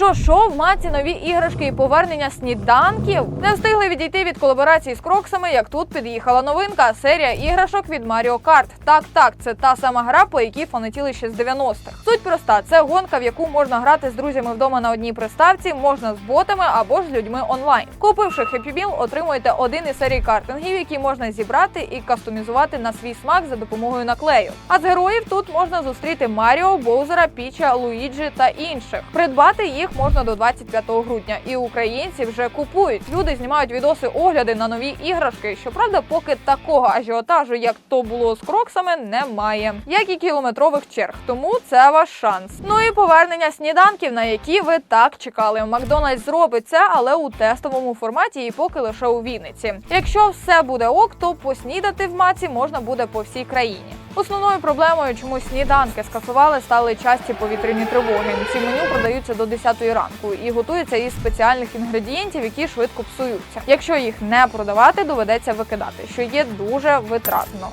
Що що в маці нові іграшки і повернення сніданків не встигли відійти від колаборації з кроксами, як тут під'їхала новинка серія іграшок від Mario Kart. Так, так, це та сама гра, по якій фанатіли ще з 90-х. Суть проста: це гонка, в яку можна грати з друзями вдома на одній приставці, можна з ботами або ж з людьми онлайн. Купивши Happy Meal, отримуєте один із серій картингів, які можна зібрати і кастомізувати на свій смак за допомогою наклею. А з героїв тут можна зустріти Маріо, Боузера, Піча, Луїджі та інших. Придбати їх можна до 25 грудня, і українці вже купують. Люди знімають відоси огляди на нові іграшки. Щоправда, поки такого ажіотажу, як то було з кроксами, немає, як і кілометрових черг. Тому це ваш шанс. Ну і повернення сніданків, на які ви так чекали. Макдональдс зробить це, але у тестовому форматі і поки лише у Вінниці. Якщо все буде ок, то поснідати в маці можна буде по всій країні. Основною проблемою, чому сніданки скасували, стали часті повітряні тривоги. Ці меню продаються до 10 ранку і готуються із спеціальних інгредієнтів, які швидко псуються. Якщо їх не продавати, доведеться викидати, що є дуже витратно.